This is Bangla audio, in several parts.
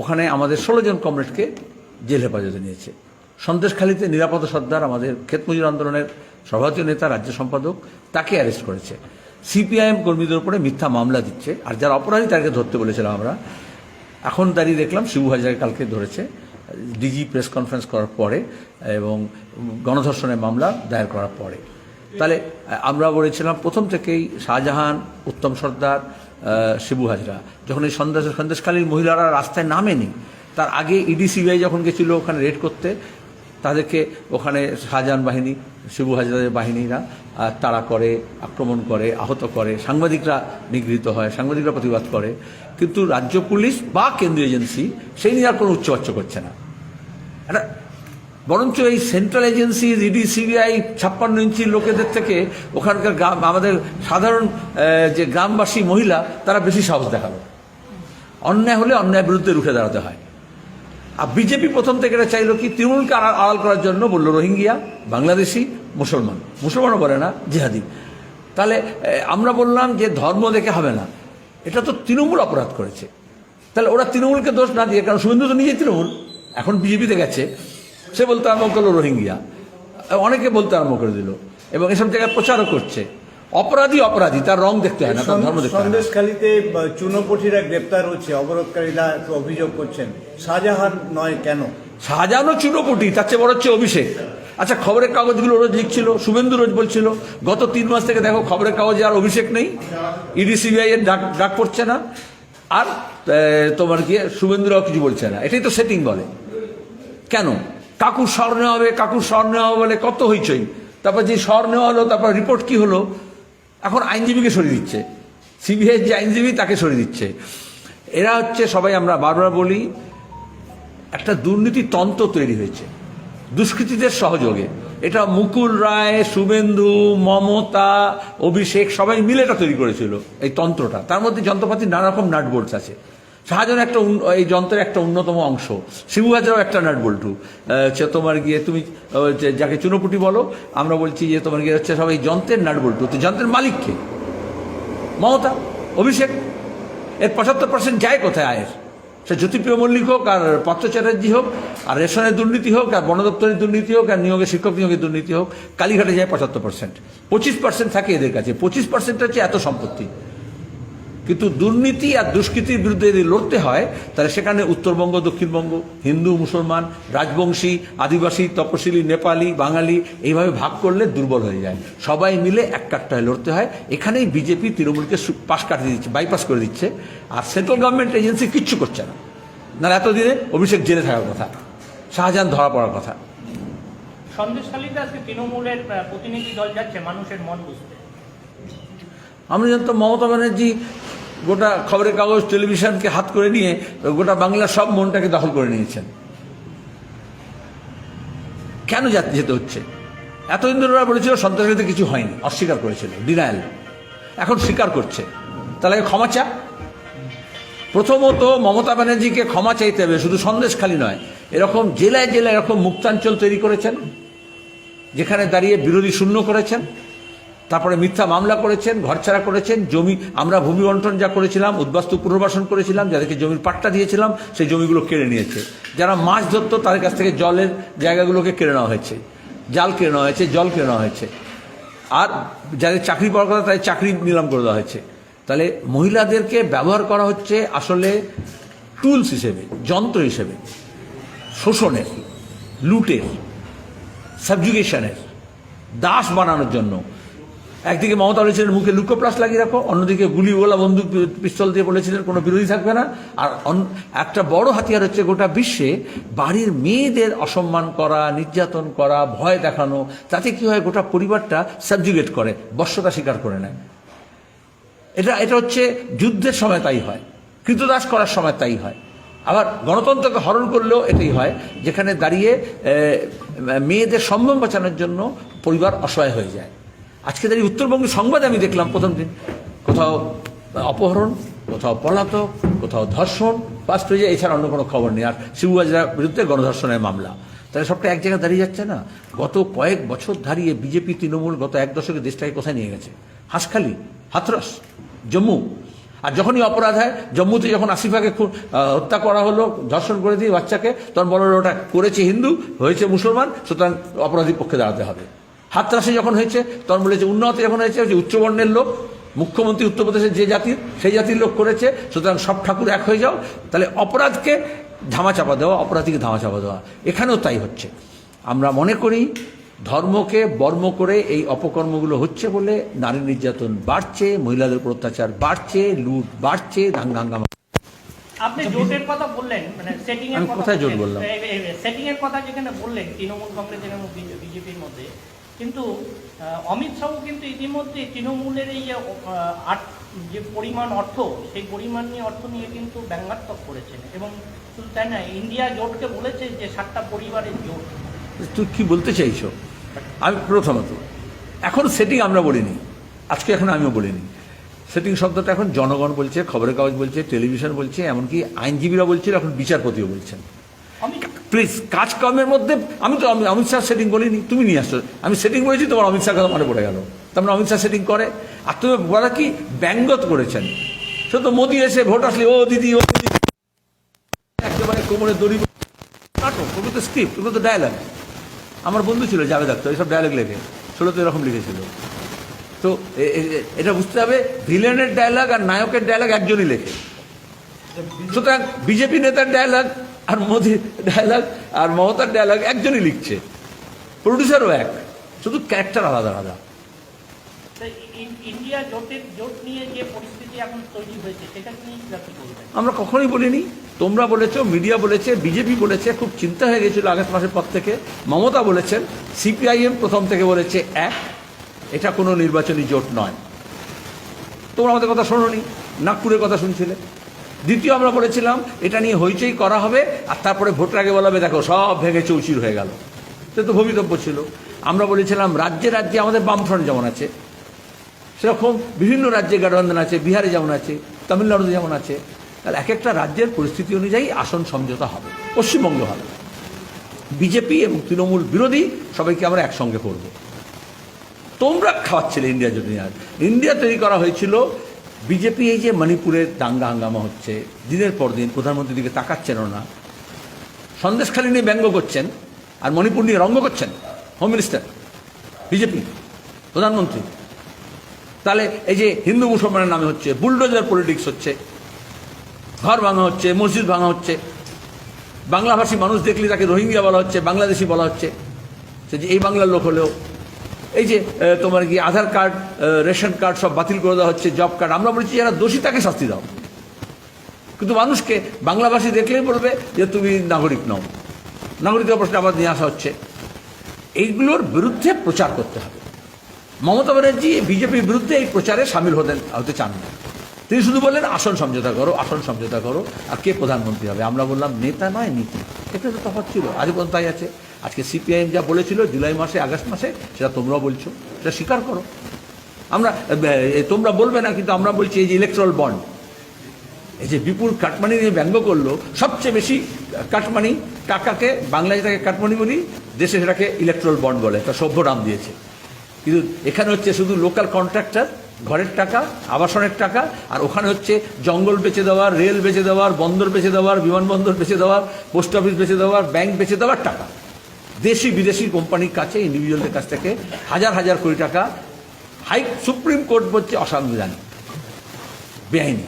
ওখানে আমাদের ষোলো জন কমরেডকে জেল হেফাজতে নিয়েছে। সন্দেশখালীতে নিরাপদ সর্দার আমাদের ক্ষেত মজুর আন্দোলনের সভাপতি নেতা, রাজ্য সম্পাদক, তাকে অ্যারেস্ট করেছে। সিপিআইএম কর্মীদের উপরে মিথ্যা মামলা দিচ্ছে, আর যারা অপরাধী তাকে ধরতে বলেছিলাম আমরা। এখন দাঁড়িয়ে দেখলাম শিবু হাজারে কালকে ধরেছে। ডিজি প্রেস কনফারেন্স করার পরে এবং গণধর্ষণের মামলা দায়ের করার পরে। তাহলে আমরা বলেছিলাম, প্রথম থেকেই শাহজাহান, উত্তম সর্দার শিবু হাজরা। যখন এই সন্দেশ সন্দেশকালীন মহিলারা রাস্তায় নামেনি, তার আগে ইডি সিবিআই যখন গেছিল ওখানে রেড করতে, তাদেরকে ওখানে শাহজাহান বাহিনী, শিবু হাজরাদের বাহিনীরা তাড়া করে, আক্রমণ করে, আহত করে। সাংবাদিকরা নিগৃহীত হয়, সাংবাদিকরা প্রতিবাদ করে। কিন্তু রাজ্য পুলিশ বা কেন্দ্রীয় এজেন্সি, সেই নিয়ে আর কোনো উচ্চবাচ্য করছে না। একটা বরঞ্চ এই সেন্ট্রাল এজেন্সি, ইডি, সিবিআই, ছাপ্পান্ন ইঞ্চির লোকেদের থেকে ওখানকার গ্রাম, আমাদের সাধারণ যে গ্রামবাসী মহিলা, তারা বেশি সাহস দেখাল অন্যায় হলে অন্যায় বিরুদ্ধে রুখে দাঁড়াতে হয়। আর বিজেপি প্রথম থেকে এটা চাইলো কি, তৃণমূলকে আড়াল করার জন্য বলল রোহিঙ্গিয়া, বাংলাদেশি, মুসলমান। মুসলমানও বলে না, জিহাদি। তাহলে আমরা বললাম যে ধর্ম দেখে হবে না। এটা তো তৃণমূল অপরাধ করেছে। তাহলে ওরা তৃণমূলকে দোষ না দিয়ে, কারণ শুভেন্দু তো নিজেই তৃণমূল। এখন বিজেপিতে গেছে। সে বলতে আরম্ভ করল রোহিঙ্গিয়া। অনেকে বলতে আরম্ভ করে দিল। এবং এসব জায়গায় প্রচারও করছে। অপরাধী অপরাধী তার রং দেখতে হয় না তার ধর্ম দেখতে হয় সন্দেশখালীতে চুনোপটিরা গ্রেপ্তার হচ্ছে অবরোধকারীরা অভিযোগ করছেন। শাহজাহান নয় কেন? সাজানো চুনোপুটি তার চেয়ে বড় হচ্ছে অভিষেক। আচ্ছা খবরের কাগজগুলো রোজ লিখছিল শুভেন্দু রোজ বলছিল গত তিন মাস থেকে দেখো খবরের কাগজে আর অভিষেক নেই। ইডি সিবিআই এর ডাক ডাক পড়ছে না। আর তোমার কি শুভেন্দুরাও কিছু বলছে না। এটাই তো সেটিং বলে। কেন? কাকুর স্বর নেওয়া হবে কাকুর স্বর নেওয়া হবে বলে কত হইচই। তারপর যে স্বর নেওয়া হলো, তারপর রিপোর্ট কি হলো? এখন আইনজীবীকে সরিয়ে দিচ্ছে। সিবিআই যে আইনজীবী, তাকে সরিয়ে দিচ্ছে। এরা হচ্ছে সবাই আমরা বারবার বলি, একটা দুর্নীতি তন্ত্র তৈরি হয়েছে। দুষ্কৃতীদের সহযোগে। এটা মুকুল রায়, শুভেন্দু, মমতা, অভিষেক, সবাই মিলে এটা তৈরি করেছিল, এই তন্ত্রটা। তার মধ্যে যন্ত্রপাতির নানা রকম নাট বোল্টস আছে। শাহজাহান একটা এই যন্ত্রের একটা অন্যতম অংশ। শিবু হাজারও একটা নাট বল্টু। হচ্ছে তোমার গিয়ে তুমি যাকে চুনোপুটি বলো, আমরা বলছি যে তোমার গিয়ে হচ্ছে সবাই যন্ত্রের নাট বল্টু। তো যন্ত্রের মালিককে মমতা? অভিষেক? এর পঁচাত্তর পার্সেন্ট যায় কোথায় আয়ের? সে জ্যোতিপ্রিয় মল্লিক হোক, আর পার্থ চ্যাটার্জি হোক, আর রেশনের দুর্নীতি হোক, আর বন দপ্তরের দুর্নীতি হোক, আর নিয়োগে শিক্ষক নিয়োগের দুর্নীতি হোক, কালীঘাটে যায় পঁচাত্তর পার্সেন্ট পঁচিশ পার্সেন্ট থাকে এদের কাছে। পঁচিশ পার্সেন্ট হচ্ছে এত সম্পত্তি। কিন্তু দুর্নীতি আর দুষ্কৃতির বিরুদ্ধে যদি লড়তে হয়, তাহলে সেখানে উত্তরবঙ্গ, দক্ষিণবঙ্গ, হিন্দু, মুসলমান, রাজবংশী, আদিবাসী, তপশিলি, নেপালি, বাঙালি, এইভাবে ভাগ করলে দুর্বল হয়ে যায়। সবাই মিলে এক কাঠটায় লড়তে হয়। এখানেই বিজেপি তৃণমূলকে পাশ কাটিয়ে দিচ্ছে বাইপাস করে দিচ্ছে। আর সেন্ট্রাল গভর্নমেন্ট এজেন্সি কিচ্ছু করছে না। না এতদিনে অভিষেক জেলে থাকার কথা, শাহজাহান ধরা পড়ার কথা। সন্দেশখালীতে আজকে তৃণমূলের প্রতিনিধি দল যাচ্ছে, মানুষের মন বুঝতে। আমরা জানতাম মমতা ব্যানার্জি গোটা খবরের কাগজ, টেলিভিশনকে হাত করে নিয়ে গোটা বাংলার সব মনটাকে দখল করে নিয়েছেন। কেন যাতে যেতে হচ্ছে? এতদিন ধরে ওরা বলেছিল সন্ত্রাসীতে কিছু হয়নি, অস্বীকার করেছিল ডিনায়াল এখন স্বীকার করছে। তাহলে ক্ষমা চা প্রথমত মমতা ব্যানার্জিকে ক্ষমা চাইতে হবে, শুধু সন্দেশ খালি নয়, এরকম জেলায় জেলায় এরকম মুক্তাঞ্চল তৈরি করেছেন, যেখানে দাঁড়িয়ে বিরোধী শূন্য করেছেন তারপরে মিথ্যা মামলা করেছেন, ঘরছাড়া করেছেন, জমি, আমরা ভূমি বন্টন যা করেছিলাম, উদ্বাস্তু পুনর্বাসন করেছিলাম, যাদেরকে জমির পাট্টা দিয়েছিলাম, সেই জমিগুলো কেড়ে নিয়েছে। যারা মাছ ধরতো, তাদের কাছ থেকে জলের জায়গাগুলোকে কেড়ে নেওয়া হয়েছে। জাল কেড়ে নেওয়া হয়েছে, জল কেড়ে নেওয়া হয়েছে। আর যাদের চাকরি পাওয়ার কথা, তাদের চাকরি নিলাম করে দেওয়া হয়েছে। তাহলে মহিলাদেরকে ব্যবহার করা হচ্ছে আসলে টুলস হিসেবে, যন্ত্র হিসেবে। শোষণের, লুটের সাবজুগেশনের দাস বানানোর জন্য। একদিকে মমতা বলেছিলেন মুখে লুকোপ্লাস লাগিয়ে রাখো, অন্যদিকে গুলি গোলা বন্দুক পিস্তল দিয়ে বলেছিলেন কোনো বিরোধী থাকবে না। আর একটা বড় হাতিয়ার হচ্ছে গোটা বিশ্বে, বাড়ির মেয়েদের অসম্মান করা, নির্যাতন করা, ভয় দেখানো, তাতে কি হয় গোটা পরিবারটা সাবজুগেট করে বশ্যতা স্বীকার করে নেয়। এটা এটা হচ্ছে যুদ্ধের সময় তাই হয়, কৃতদাস করার সময় তাই হয়। আবার গণতন্ত্রকে হরণ করলেও এটাই হয়, যেখানে দাঁড়িয়ে মেয়েদের সম্মান বাঁচানোর জন্য পরিবার অসহায় হয়ে যায়। আজকে দাঁড়িয়ে উত্তরবঙ্গের সংবাদে আমি দেখলাম প্রথম দিন। কোথাও অপহরণ, কোথাও পলাতক, কোথাও ধর্ষণ পাঁচ পেজে এছাড়া অন্য কোনো খবর নেই। আর শিবু হাজরার বিরুদ্ধে গণধর্ষণের মামলা। তাহলে সবটা এক জায়গায় দাঁড়িয়ে যাচ্ছে না? গত কয়েক বছর দাঁড়িয়ে বিজেপি, তৃণমূল গত এক দশকে দেশটাকে কোথায় নিয়ে গেছে? হাঁসখালি, হাথরস, জম্মু। আর যখনই অপরাধ হয়, জম্মুতে যখন আসিফাকে হত্যা করা হলো, ধর্ষণ করে দিয়ে বাচ্চাকে, তখন বলল ওটা করেছে হিন্দু, হয়েছে মুসলমান, সুতরাং অপরাধীর পক্ষে দাঁড়াতে হবে। হাতরাসে যখন হয়েছে তখন বলেছে উন্নতি যখন হয়েছে যে উচ্চবর্ণের লোক মুখ্যমন্ত্রী উত্তরপ্রদেশের যে জাতির সেই জাতির লোক করেছে সুতরাং সব ঠাকুর এক হয়ে যাও। তাহলে অপরাধকে ধামাচাপা দেওয়া অপরাধীকে ধামাচাপা দেওয়া এখানেও তাই হচ্ছে। আমরা মনে করি ধর্মকে বর্ম করে এই অপকর্মগুলো হচ্ছে বলে নারী নির্যাতন বাড়ছে মহিলাদের উপর অত্যাচার বাড়ছে লুট বাড়ছে দাঙ্গাঙ্গামা আপনি জোটের কথা বললেন মানে সেটিং এর আমি কথা কোথায় জোট বললাম? সেটিং এর কথা যেখানে বললেন তৃণমূল কংগ্রেসের এবং বিজেপির মধ্যে কিন্তু অমিত শাহ কিন্তু ইতিমধ্যে তৃণমূলের এই যে পরিমাণ অর্থ, সেই পরিমাণ নিয়ে অর্থ নিয়ে কিন্তু ব্যঙ্গাত্মক করেছেন। এবং শুধু তাই না ইন্ডিয়া জোটকে বলেছে যে, সাতটা পরিবারের জোট। তুই কি বলতে চাইছো? আমি প্রথমত, এখন সেটিং আমরা বলিনি। আজকে এখন আমিও বলিনি। সেটিং শব্দটা এখন জনগণ বলছে, খবরের কাগজ বলছে টেলিভিশন বলছে, এমনকি আইনজীবীরা বলছে, এখন বিচারপতিও বলছেন। প্লিজ কাজকর্মের মধ্যে, আমি তো, আমি অমিত শাহ সেটিং বলিনি, তুমি নিয়ে আসছো আমি সেটিং বলেছি, তোমার অমিত শাহ কথা মনে পড়ে গেল। তার মানে অমিত শাহ সেটিং করে, আর তুমি বলা কি, ব্যঙ্গত করেছেন। সে তো মোদি এসে ভোট আসলে, ও দিদি ও দিদি। একেবারে কোমরে দড়ি নাটক, ওগুলো তো স্ক্রিপ্ট ওগুলো তো ডায়লগ আমার বন্ধু ছিল জাভেদ আক্তার এইসব ডায়লগ লেখে। ষোলো তো এরকম লিখেছিল। তো এটা বুঝতে হবে ভিলেনের ডায়লগ আর নায়কের ডায়লগ একজনই লেখে। সুতরাং, বিজেপি নেতার ডায়লগ আর মোদির ডায়লগ আর মমতার ডায়লগ একজনই লিখছে। প্রডিউসারও এক শুধু ক্যারেক্টার আলাদা আলাদা। আমরা কখনোই বলিনি। তোমরা বলেছ মিডিয়া বলেছে বিজেপি বলেছে খুব চিন্তা হয়ে গেছিল আগস্ট মাসের পর থেকে। মমতা বলেছেন সিপিআইএম প্রথম থেকে বলেছে এক এটা কোনো নির্বাচনী জোট নয়। তোমরা আমাদের কথা শোনোনি নাগপুরের কথা শুনছিলে। দ্বিতীয় আমরা বলেছিলাম, এটা নিয়ে হইচই করা হবে, আর তারপরে ভোটের আগে বলা হবে, দেখো, সব ভেঙে চৌচির হয়ে গেল। সে তো ভবিতব্য ছিল। আমরা বলেছিলাম, রাজ্যে রাজ্যে আমাদের বামফ্রন্ট যেমন আছে, সেরকম বিভিন্ন রাজ্যে গঠবন্ধন আছে, বিহারে যেমন আছে, তামিলনাড়ুতে যেমন আছে, তাহলে এক একটা রাজ্যের পরিস্থিতি অনুযায়ী আসন সমঝোতা হবে, পশ্চিমবঙ্গ হবে। বিজেপি এবং তৃণমূল বিরোধী সবাইকে আমরা একসঙ্গে করব। তোমরা খাওয়াচ্ছিলে ইন্ডিয়া যদি আর। ইন্ডিয়া তৈরি করা হয়েছিল বিজেপি এই যে মণিপুরে দাঙ্গা হাঙ্গামা হচ্ছে, দিনের পর দিন প্রধানমন্ত্রীর দিকে তাকাচ্ছেন না, সন্দেশখালী নিয়ে ব্যঙ্গ করছেন আর মণিপুর নিয়ে রঙ্গ করছেন হোম মিনিস্টার বিজেপি, প্রধানমন্ত্রী। তাহলে এই যে হিন্দু মুসলমানের নামে হচ্ছে, বুলডোজার পলিটিক্স হচ্ছে, ঘর ভাঙা হচ্ছে, মসজিদ ভাঙা হচ্ছে, বাংলাভাষী মানুষ দেখলে তাকে রোহিঙ্গা বলা হচ্ছে, বাংলাদেশি বলা হচ্ছে, সে যে এই বাংলার লোক হলেও এই যে তোমার কি আধার কার্ড রেশন কার্ড সব বাতিল করে দেওয়া হচ্ছে, জব কার্ড, আমরা বলছি যারা দোষী তাকে শাস্তি দাও। কিন্তু মানুষকে, বাংলাভাষী দেখলেই বলবে যে তুমি নাগরিক নও। নাগরিকত্ব প্রশ্নে আবার নিয়ে আসা হচ্ছে। এইগুলোর বিরুদ্ধে প্রচার করতে হবে। মমতা ব্যানার্জি বিজেপির বিরুদ্ধে এই প্রচারে সামিল হতেন, হতে চান না। তিনি শুধু বললেন, আসন সমঝোতা করো, আসন সমঝোতা করো, আর কে প্রধানমন্ত্রী হবে? আমরা বললাম, নেতা নয়, নীতি। এটা তো তফাৎ ছিল আজ পর্যন্ত তাই আছে। আজকে সিপিআইএম যা বলেছিল জুলাই মাসে, আগস্ট মাসে, সেটা তোমরাও বলছো। সেটা স্বীকার করো। আমরা তোমরা বলবে না, কিন্তু আমরা বলছি এই যে ইলেকট্রাল বন্ড এই যে বিপুল কাটমানি নিয়ে ব্যঙ্গ করল, সবচেয়ে বেশি কাটমানি টাকাকে, বাংলায় যেটাকে কাটমানি বলি, দেশে সেটাকে ইলেকট্রাল বন্ড বলে, একটা সভ্য নাম দিয়েছে। কিন্তু এখানে হচ্ছে শুধু লোকাল কন্ট্রাক্টর ঘরের টাকা, আবাসনের টাকা, আর ওখানে হচ্ছে জঙ্গল বেচে দেওয়ার, রেল বেচে দেওয়ার, বন্দর বেচে দেওয়ার, বিমানবন্দর বেচে দেওয়ার, পোস্ট অফিস বেচে দেওয়ার, ব্যাংক বেচে দেওয়ার টাকা। দেশি বিদেশি কোম্পানির কাছে ইন্ডিভিজুয়ালদের কাছ থেকে হাজার হাজার কোটি টাকা। হাই সুপ্রিম কোর্ট বলছে অসাংবিধানিক বেআইনি।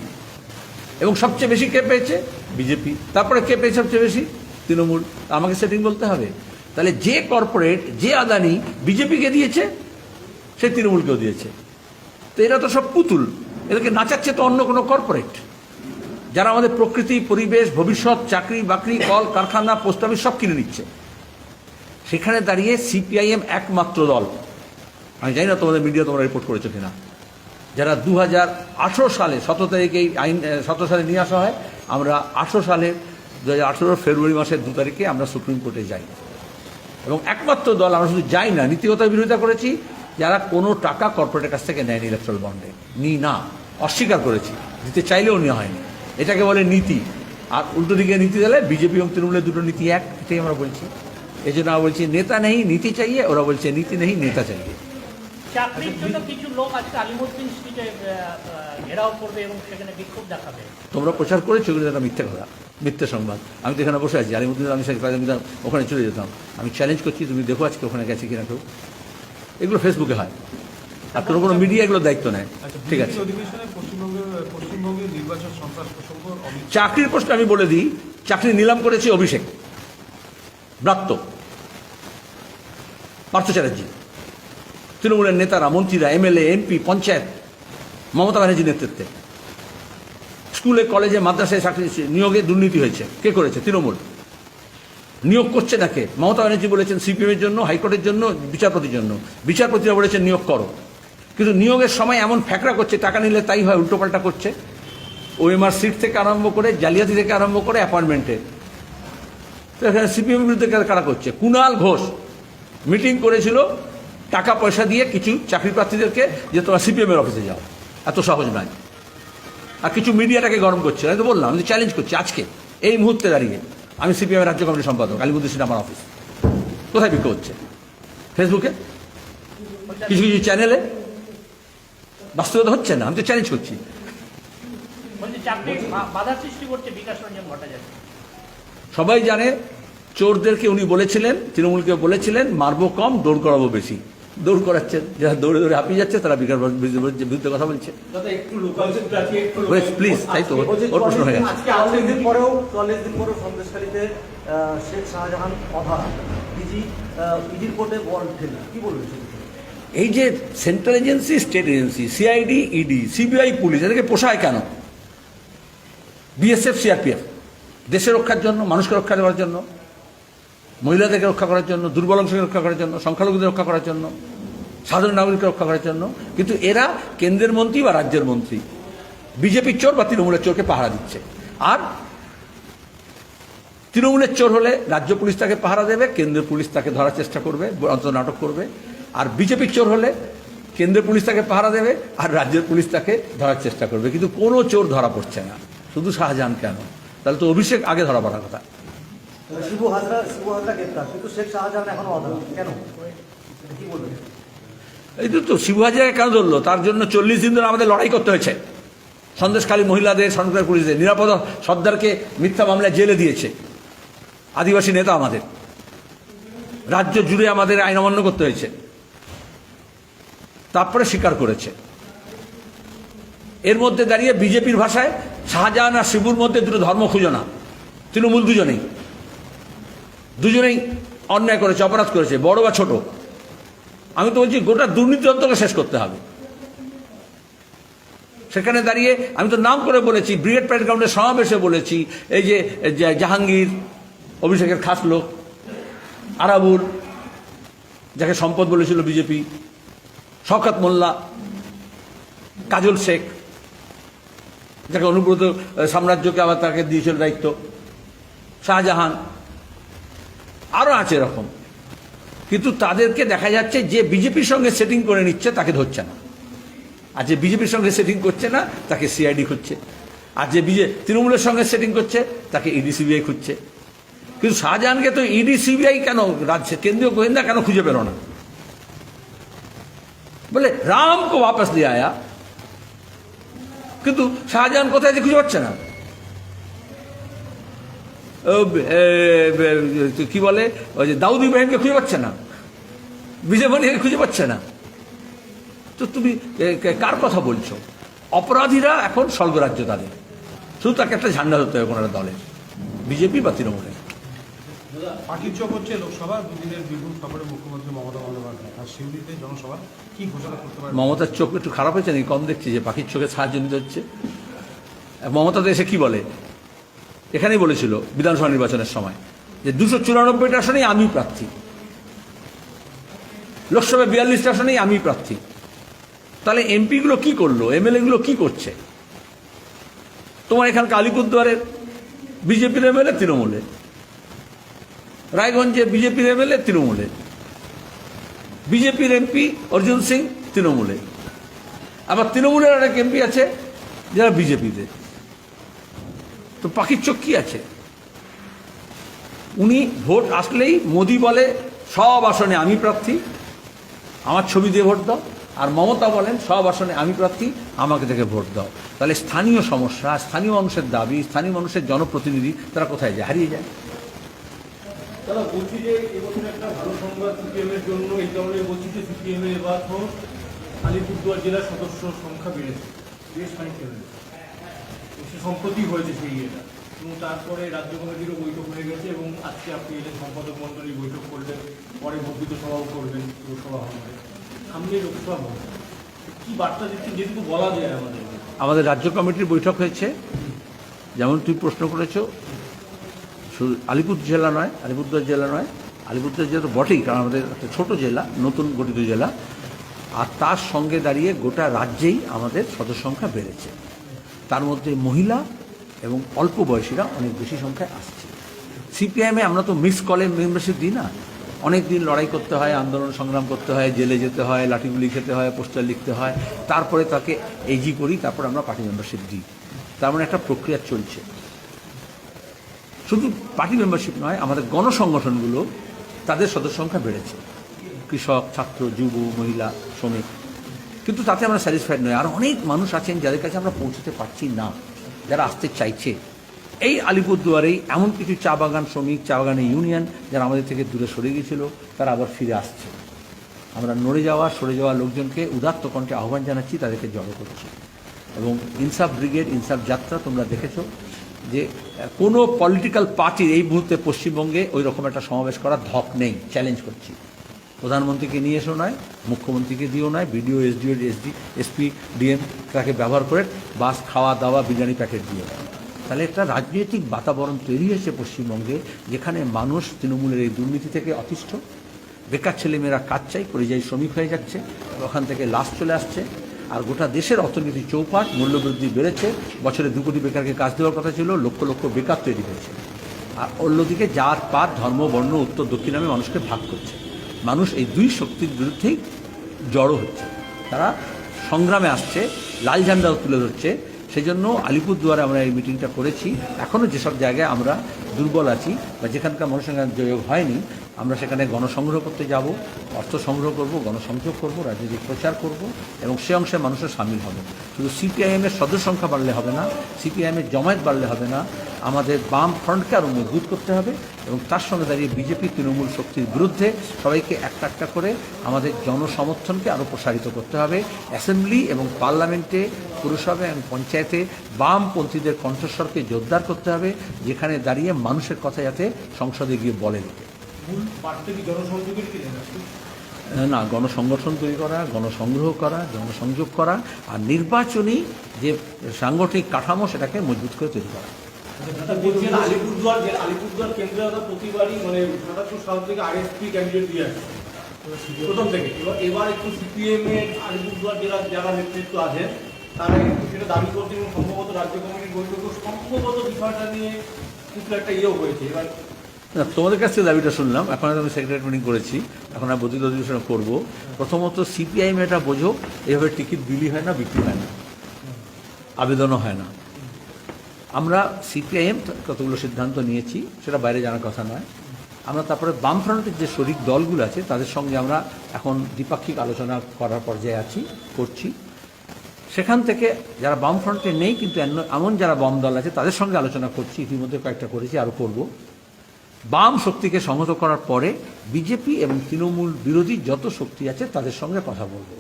এবং সবচেয়ে বেশি কে পেয়েছে? বিজেপি। তারপরে কে পেয়েছে সবচেয়ে বেশি? তৃণমূল। আমাকে সেটিং বলতে হবে। তাহলে যে কর্পোরেট যে আদানি বিজেপিকে দিয়েছে, সে তৃণমূলকেও দিয়েছে। তো এরা তো সব পুতুল। এদেরকে নাচাচ্ছে তো অন্য কোনো কর্পোরেট যারা আমাদের প্রকৃতি, পরিবেশ, ভবিষ্যৎ, চাকরি, বাকরি, কল, কারখানা, পোস্ট অফিস সব কিনে নিচ্ছে। সেখানে দাঁড়িয়ে সিপিআইএম একমাত্র দল। আমি জানি না তোমাদের মিডিয়া তোমরা রিপোর্ট করেছ কিনা। যারা দু হাজার আঠেরো সালে, সতেরো তারিখে এই আইন সতেরো সালে নিয়ে আসা হয়, আমরা আঠেরো সালে দু হাজার আঠেরো ফেব্রুয়ারি মাসের দু তারিখে আমরা সুপ্রিম কোর্টে যাই। এবং একমাত্র দল, আমরা শুধু যাই না, নীতিগত বিরোধিতা করেছি, যারা কোনো টাকা কর্পোরেটের কাছ থেকে নেয়নি ইলেকট্রাল বন্ডে নি না, অস্বীকার করেছি। দিতে চাইলেও নেওয়া হয়নি। এটাকে বলে নীতি। আর উল্টো দিকে নীতি দিলে বিজেপি এবং তৃণমূলের দুটো নীতি এক, এটাই আমরা বলছি। এই জন্য আমরা বলছি নেতা নেই নীতি চাইয়ে? ওরা বলছে নীতি নেই নেতা চাইয়ে। তোমরা প্রচার করেছ এগুলো একটা মিথ্যে কথা মিথ্যে সংবাদ। আমি তো এখানে বসে আছি আলিমুদ্দিন আমি ওখানে চলে যেতাম। আমি চ্যালেঞ্জ করছি তুমি দেখো আজকে ওখানে গেছে কিনা কেউ? এগুলো ফেসবুকে হয়। আর কোনো কোনো মিডিয়া এগুলো দায়িত্ব নেয়। আচ্ছা, ঠিক আছে। চাকরির প্রশ্ন আমি বলে দিই চাকরি নিলাম করেছি অভিষেক ব্রাত্য। পার্থ চ্যাটার্জি। তৃণমূলের নেতারা, মন্ত্রীরা, এমএলএ, এমপি, পঞ্চায়েত, মমতা ব্যানার্জির নেতৃত্বে। স্কুলে, কলেজে, মাদ্রাসায় চাকরি নিয়োগে দুর্নীতি হয়েছে। কে করেছে? তৃণমূল। নিয়োগ করছে না মমতা ব্যানার্জি বলেছেন সিপিএম এর জন্য, হাইকোর্টের জন্য, বিচারপতির জন্য। বিচারপতিরা বলেছেন নিয়োগ করো। কিন্তু নিয়োগের সময় এমন ফ্যাকরা করছে, টাকা নিলে তাই হয়, উল্টোপাল্টা করছে। ওএমআর সিট থেকে আরম্ভ করে, জালিয়াতি থেকে আরম্ভ করে, অ্যাপয়েন্টমেন্টে। সিপিএম বিরুদ্ধে কারা করছে? কুণাল ঘোষ। মিটিং করেছিল টাকা পয়সা দিয়ে কিছু চাকরি প্রার্থীদেরকে যে তোমরা সিপিএমের অফিসে যাও। এত সহজ নয়। আর কিছু মিডিয়াটাকে গরম করছে আমি তো বললাম আমি চ্যালেঞ্জ করছি আজকে এই মুহূর্তে দাঁড়িয়ে। আমি সিপিএমের রাজ্য কমিটির সম্পাদক আলিমুদ্দিন সিনহা আমার অফিস কোথায় বিক্ষোভ হচ্ছে? ফেসবুকে? কিছু কিছু চ্যানেলে বাস্তবতা হচ্ছে না আমি তো চ্যালেঞ্জ করছি। সবাই জানে চোরদেরকে উনি বলেছিলেন তৃণমূলকে বলেছিলেন মারবো কম দৌড় করাবো বেশি। দৌড় করাচ্ছেন যারা দৌড়ে দৌড়ে হাঁপিয়ে যাচ্ছে তারা বিকাশ বিরুদ্ধে কথা বলছে। please, তাই তো, ওর প্রশ্ন হয়ে গেছে। আজকে চুয়াল্লিশ দিন পরেও চুয়াল্লিশ দিন পরেও সন্দেশকারীতে শেখ শাহজাহান অধরা। ইজি ইজির কোর্টে বল কি বলবেন এই যে central agency state agency CID ED CBI police এদেরকে পোষায় কেন? বিএসএফ সিআরপিএফ দেশের রক্ষার জন্য মানুষকে রক্ষা দেওয়ার জন্য। মহিলাদেরকে রক্ষা করার জন্য, দুর্বল অংশকে রক্ষা করার জন্য, সংখ্যালঘুদের রক্ষা করার জন্য, সাধারণ নাগরিককে রক্ষা করার জন্য। কিন্তু এরা কেন্দ্রের মন্ত্রী বা রাজ্যের মন্ত্রী। বিজেপির চোর বা তৃণমূলের চোরকে পাহারা দিচ্ছে। আর তৃণমূলের চোর হলে রাজ্য পুলিশ তাকে পাহারা দেবে, কেন্দ্রের পুলিশ তাকে ধরার চেষ্টা করবে, অন্তত নাটক করবে। আর বিজেপির চোর হলে কেন্দ্রের পুলিশ তাকে পাহারা দেবে, আর রাজ্যের পুলিশ তাকে ধরার চেষ্টা করবে। কিন্তু কোনো চোর ধরা পড়ছে না। শুধু শাহজাহান কেন? তাহলে তো অভিষেক আগে ধরা পড়ার কথা। শিবু হাজরা শিবু হাজরা গ্রেপ্তার, কিন্তু শেখ শাহজাহান এখনও অধরা। কেন? কি বলবেন? এই তো শিবু হাজারে কেন ধরলো? তার জন্য চল্লিশ দিন ধরে আমাদের লড়াই করতে হয়েছে। সন্দেশখালী মহিলাদের সরকার পুলিশদের, নিরাপদ সর্দারকে মিথ্যা মামলায় জেলে দিয়েছে। আদিবাসী নেতা আমাদের। রাজ্য জুড়ে আমাদের আইন অমান্য করতে হয়েছে। তারপরে স্বীকার করেছে। এর মধ্যে দাঁড়িয়ে বিজেপির ভাষায় শাহজাহান আর শিবুর মধ্যে দুটো ধর্ম খুঁজো না। তৃণমূল দুজনেই। দুজনেই অন্যায় করেছে, অপরাধ করেছে, বড় বা ছোট। আমি তো বলছি, গোটা দুর্নীতি অন্তকে শেষ করতে হবে। সেখানে দাঁড়িয়ে আমি তো নাম করে বলেছি, ব্রিগেড প্যারেড গ্রাউন্ডের সমাবেশে বলেছি, এই যে যে জাহাঙ্গীর, অভিষেকের খাস লোক, আরাবুল, যাকে সম্পদ বলেছিল বিজেপি, শওকত মোল্লা, কাজল শেখ, যাকে অনুব্রত সাম্রাজ্যকে আবার তাকে দিয়েছিল দায়িত্ব, শাহজাহান আরও আছে এরকম কিন্তু তাদেরকে দেখা যাচ্ছে যে বিজেপির সঙ্গে সেটিং করে নিচ্ছে তাকে ধরছে না আর যে বিজেপির সঙ্গে সেটিং করছে না তাকে সিআইডি খুঁজছে আর যে বিজে তৃণমূলের সঙ্গে সেটিং করছে তাকে ইডি সিবিআই খুঁজছে কিন্তু শাহজাহানকে তো ইডি সিবিআই কেন রাজ্যে কেন্দ্রীয় গোয়েন্দা কেন খুঁজে পেল না বলে রাম কো वापस ले आया কিন্তু শাহজাহান কোথায় যে খুঁজে পাচ্ছে না ও, এ, এ, কি বলে? ওই যে দাউদ ইব্রাহিমকে খুঁজে পাচ্ছে না। বিজয় মালিককে খুঁজে পাচ্ছে না। তো তুমি কার কথা বলছো? অপরাধীরা এখন স্বর্গরাজ্য তাদের। শুধু তাকে একটা ঝান্ডা ধরতে হবে কোনো দলের বিজেপি বা তৃণমূলের। পাখির হচ্ছে লোকসভা দুদিনের বিপুল সফরে মুখ্যমন্ত্রী মমতা বন্দ্যোপাধ্যায়। আর শিউরিতে জনসভা কি ঘোষণা করতে পারে মমতার চোখ একটু খারাপ হয়েছে নাকি? কম দেখছি যে পাখির চোখে সাহায্য নিতে হচ্ছে। মমতা তো এসে কি বলে? এখানেই বলেছিল বিধানসভা নির্বাচনের সময় যে দুশো চুরানব্বইটা আসনেই আমি প্রার্থী। লোকসভা বিয়াল্লিশটা আসনেই আমি প্রার্থী। তাহলে এমপিগুলো কি করল? এমএলএগুলো কি করছে? তোমার এখানকার আলিপুরদুয়ারের বিজেপির এমএলএ তৃণমূলে রায়গঞ্জে বিজেপির এমএলএ তৃণমূলে বিজেপির এমপি অর্জুন সিং তৃণমূলে আবার তৃণমূলের অনেক এমপি আছে যারা বিজেপিতে তো পাখির চোখ কি আছে? উনি ভোট আসলেই মোদি বলে, সব আসনে আমি প্রার্থী, আমার ছবি দিয়ে ভোট দাও। আর মমতা বলেন, সব আসনে আমি প্রার্থী, আমাকে দেখে ভোট দাও। তাহলে স্থানীয় সমস্যা, স্থানীয় মানুষের দাবি, স্থানীয় মানুষের জনপ্রতিনিধি, তারা কোথায় যায়? হারিয়ে যায়। জেলার সদস্য সংখ্যা বেড়েছে। সম্প্রতি হয়েছে সেই ইয়েটা। এবং তারপরে রাজ্য কমিটিরও বৈঠক হয়ে গেছে এবং আজকে আপনি এলেন সম্পাদক মন্ডলী বৈঠক করলেন, পরে বর্ধিত সভাও করবেন লোকসভা ভবনে। সামনে লোকসভা ভবন। কি বার্তা দিচ্ছেন যেটুকু বলা যায় আমাদের? আমাদের রাজ্য কমিটির বৈঠক হয়েছে। যেমন তুই প্রশ্ন করেছ, শুধু আলিপুর জেলা নয়, আলিপুরদুয়ার জেলা নয়, আলিপুরদুয়ার জেলা তো বটেই, কারণ আমাদের একটা ছোট জেলা, নতুন গঠিত জেলা। আর তার সঙ্গে দাঁড়িয়ে গোটা রাজ্যেই আমাদের সদস্য সংখ্যা বেড়েছে। তার মধ্যে মহিলা এবং অল্প বয়সীরা অনেক বেশি সংখ্যায় আসছে। সিপিআইএমে আমরা তো মিস কলে মেম্বারশিপ দিই না। অনেক দিন লড়াই করতে হয়, আন্দোলন সংগ্রাম করতে হয়, জেলে যেতে হয়, লাঠিগুলি খেতে হয়, পোস্টার লিখতে হয়, তারপরে তাকে এজি করি, তারপর আমরা পার্টি মেম্বারশিপ দিই। তার মানে একটা প্রক্রিয়া চলছে। শুধু পার্টি মেম্বারশিপ নয়, আমাদের গণসংগঠনগুলো তাদের সদস্য সংখ্যা বেড়েছে। কৃষক, ছাত্র, যুব, মহিলা, শ্রমিক। কিন্তু তাতে আমরা স্যাটিসফাইড নই। আর অনেক মানুষ আছেন যাদের কাছে আমরা পৌঁছতে পারছি না, যারা আসতে চাইছে। এই আলিপুরদুয়ারেই এমন কিছু চা বাগান, শ্রমিক চা বাগানের ইউনিয়ন যারা আমাদের থেকে দূরে সরে গিয়েছিল, তারা আবার ফিরে আসছে। আমরা নড়ে যাওয়া, সরে যাওয়া লোকজনকে উদাত্ত কণ্ঠে আহ্বান জানাচ্ছি, তাদেরকে জড়ো করছি। এবং ইনসাফ ব্রিগেড, ইনসাফ যাত্রা তোমরা দেখেছ যে, কোনো পলিটিক্যাল পার্টির এই মুহূর্তে পশ্চিমবঙ্গে ওই রকম একটা সমাবেশ করার ধক নেই চ্যালেঞ্জ করছি। প্রধানমন্ত্রীকে নিয়ে এসো নয় মুখ্যমন্ত্রীকে দিও নয় BDO, SDO, SD, SP, DM তাকে ব্যবহার করে বাস, খাওয়া, দাওয়া, বিরিয়ানি প্যাকেট দিও তাহলে একটা রাজনৈতিক বাতাবরণ তৈরি হয়েছে পশ্চিমবঙ্গে, যেখানে মানুষ তৃণমূলের এই দুর্নীতি থেকে অতিষ্ঠ। বেকার ছেলেমেয়েরা কাজ চাই, পরিযায়ী শ্রমিক হয়ে যাচ্ছে, ওখান থেকে লাশ চলে আসছে, আর গোটা দেশের অর্থনীতি চৌপাট, মূল্যবৃদ্ধি বেড়েছে, বছরে দু কোটি বেকারকে কাজ দেওয়ার কথা ছিল, লক্ষ লক্ষ বেকার তৈরি হয়েছে। আর অন্যদিকে জাত, পাত, ধর্ম, বর্ণ, উত্তর, দক্ষিণ নামে মানুষকে ভাগ করছে। মানুষ এই দুই শক্তির বিরুদ্ধেই জড়ো হচ্ছে। তারা সংগ্রামে আসছে, লাল ঝান্ডাও তুলে ধরছে। সেই জন্য আলিপুরদুয়ারে আমরা এই মিটিংটা করেছি। এখনও যেসব জায়গায় আমরা দুর্বল আছি বা যেখানকার সঙ্গে যোগ হয়নি, আমরা সেখানে গণসংগ্রহ করতে যাব, অর্থ সংগ্রহ করব, গণসংযোগ করব, রাজনৈতিক প্রচার করব এবং সে অংশে মানুষের সামিল হবে। শুধু সিপিআইএমের সদস্য সংখ্যা বাড়লে হবে না সিপিআইএমের জমায়েত বাড়লে হবে না আমাদের বাম ফ্রন্টকে আরও মজবুত করতে হবে এবং তার সঙ্গে দাঁড়িয়ে বিজেপি তৃণমূল শক্তির বিরুদ্ধে সবাইকে একটা একটা করে আমাদের জনসমর্থনকে আরও প্রসারিত করতে হবে। অ্যাসেম্বলি এবং পার্লামেন্টে পুরসভা এবং পঞ্চায়েতে বামপন্থীদের কণ্ঠস্বরকে জোরদার করতে হবে যেখানে দাঁড়িয়ে মানুষের কথা যাতে সংসদে গিয়ে বলে দিতে না গণসংগঠন তৈরি করা গণসংগ্রহ করা জনসংযোগ করা আর নির্বাচনী যে সাংগঠনিক কাঠামো সেটাকে মজবুত করে তৈরি করা। মানে সিপিএম এর আলিপুরদুয়ার জেলার যারা নেতৃত্ব আছেন তারা নিয়ে হয়েছে। না, তোমাদের কাছ থেকে দাবিটা শুনলাম। এখন আমি সেক্রেটারি মিটিং করেছি। এখন আর বদ্রিত অধিবেশন করব। প্রথমত সিপিআইএম এটা বোঝো। এভাবে টিকিট বিলি হয় না বিক্রি হয় না। আবেদনও হয় না। আমরা সিপিআইএম কতগুলো সিদ্ধান্ত নিয়েছি সেটা বাইরে জানার কথা নয়। আমরা তারপরে বামফ্রন্টের যে শরিক দলগুলো আছে, তাদের সঙ্গে আমরা এখন দ্বিপাক্ষিক আলোচনা করার পর্যায়ে আছি, করছি। সেখান থেকে যারা বামফ্রন্টে নেই, কিন্তু এমন যারা বাম দল আছে, তাদের সঙ্গে আলোচনা করছি, ইতিমধ্যে কয়েকটা করেছি, আরও করব। বাম শক্তিকে সংহত করার পরে বিজেপি এবং তৃণমূল বিরোধী যত শক্তি আছে, তাদের সঙ্গে কথা বলব।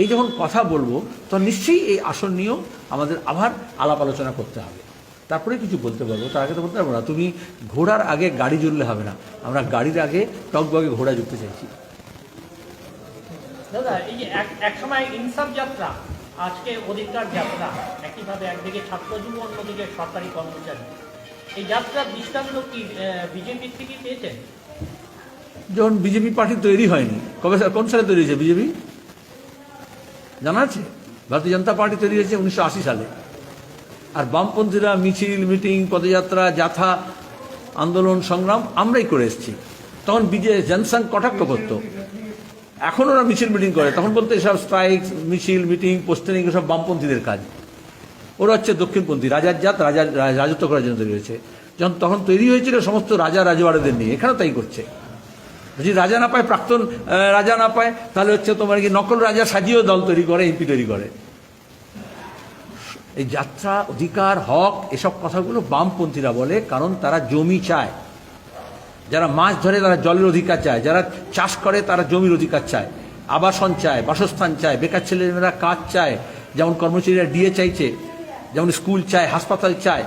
এই যখন কথা বলব, তো নিশ্চয়ই এই আসন নিয়েও আমাদের আবার আলাপ আলোচনা করতে হবে। তারপরে কিছু বলতে পারব। তার আগে তো বলতে পারব না। তুমি ঘোড়ার আগে গাড়ি জুড়লে হবে না। আমরা গাড়ির আগে টকবগে ঘোড়া জুড়তে চাইছি। দাদা এই যে এক সময় ইনসাফ যাত্রা আজকে অধিকার যাত্রা একইভাবে একদিকে ছাত্র যুব অন্যদিকে সরকারি কর্মচারী। এই যাত্রার দৃষ্টান্ত কি বিজেপির থেকে পেয়েছেন? যখন বিজেপি পার্টি তৈরি হয়নি কবে কোন সালে তৈরি হয়েছে বিজেপি? জানা আছে? ভারতীয় জনতা পার্টি তৈরি হয়েছে উনিশশো আশি সালে। আর বামপন্থীরা মিছিল, মিটিং, পদযাত্রা, যাথা, আন্দোলন, সংগ্রাম আমরাই করে এসেছি। তখন বিজে জনসংঘ কটাক্ষ করত এখন ওরা মিছিল, মিটিং করে। তখন বলতে এসব স্ট্রাইক মিছিল, মিটিং পোস্টারিং এসব বামপন্থীদের কাজ। ওরা হচ্ছে দক্ষিণপন্থী, রাজার জাত রাজা রাজত্ব করার জন্য তৈরি হয়েছে। যখন তখন তৈরি হয়েছিল সমস্ত রাজা রাজওয়াড়াদের নিয়ে। এখানেও তাই করছে। যদি রাজা না পায়, প্রাক্তন রাজা না পায়, তাহলে হচ্ছে তোমার কি নকল রাজা সাজিয়েও দল তৈরি করে, এমপি তৈরি করে। এই যাত্রা, অধিকার, হক, এসব কথাগুলো বামপন্থীরা বলে, কারণ তারা জমি চায়। যারা মাছ ধরে তারা জলের অধিকার চায়। যারা চাষ করে তারা জমির অধিকার চায়। আবাসন চায়, বাসস্থান চায়, বেকার ছেলেমেয়েরা কাজ চায়, যেমন কর্মচারীরা ডিএ চাইছে, যেমন স্কুল চায়, হাসপাতাল চায়।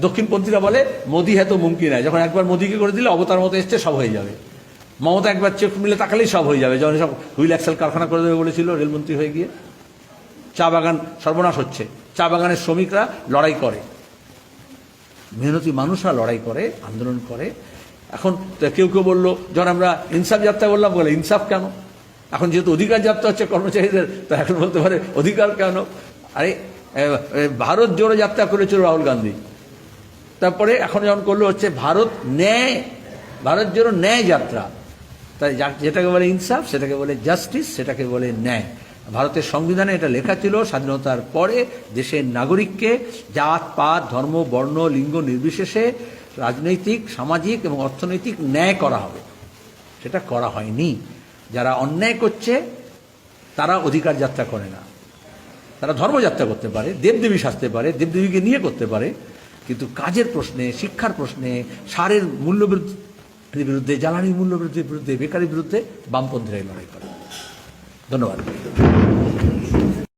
দক্ষিণপন্থীরা বলে, মোদি হ্যাঁ তো মুমকিন হয়। যখন একবার মোদিকে করে দিলে অবতার মতো এসছে, সব হয়ে যাবে। মমতা একবার চেক মিলে তাকালেই সব হয়ে যাবে। যখন সব হুইল অ্যাক্সেল কারখানা করে দেবে বলেছিল রেলমন্ত্রী হয়ে গিয়ে। চা বাগান সর্বনাশ হচ্ছে। চা বাগানের শ্রমিকরা লড়াই করে। মেহনতি মানুষরা লড়াই করে, আন্দোলন করে। এখন কেউ কেউ বলল যখন আমরা ইনসাফ যাত্রা বললাম। বলে, ইনসাফ কেন? এখন যেহেতু অধিকার যাত্রা হচ্ছে কর্মচারীদের, তো এখন বলতে পারে, অধিকার কেন? আরে ভারত জোড়ো যাত্রা করেছিল রাহুল গান্ধী। তারপরে এখন যখন করল হচ্ছে, ভারত ন্যায়, ভারত জোড়ো ন্যায় যাত্রা। তাই যেটাকে বলে ইনসাফ, সেটাকে বলে জাস্টিস, সেটাকে বলে ন্যায়। ভারতের সংবিধানে এটা লেখা ছিল, স্বাধীনতার পরে দেশের নাগরিককে জাত, পাত, ধর্ম, বর্ণ, লিঙ্গ নির্বিশেষে রাজনৈতিক, সামাজিক এবং অর্থনৈতিক ন্যায় করা হবে। সেটা করা হয়নি। যারা অন্যায় করছে, তারা অধিকার যাত্রা করে না। তারা ধর্মযাত্রা করতে পারে, দেবদেবী সাজতে পারে, দেবদেবীকে নিয়ে করতে পারে, কিন্তু কাজের প্রশ্নে, শিক্ষার প্রশ্নে, সারের মূল্য বৃদ্ধির বিরুদ্ধে, জ্বালানির মূল্য বৃদ্ধির বিরুদ্ধে, বেকারির বিরুদ্ধে বামপন্থীরাই লড়াই করে। ধন্যবাদ।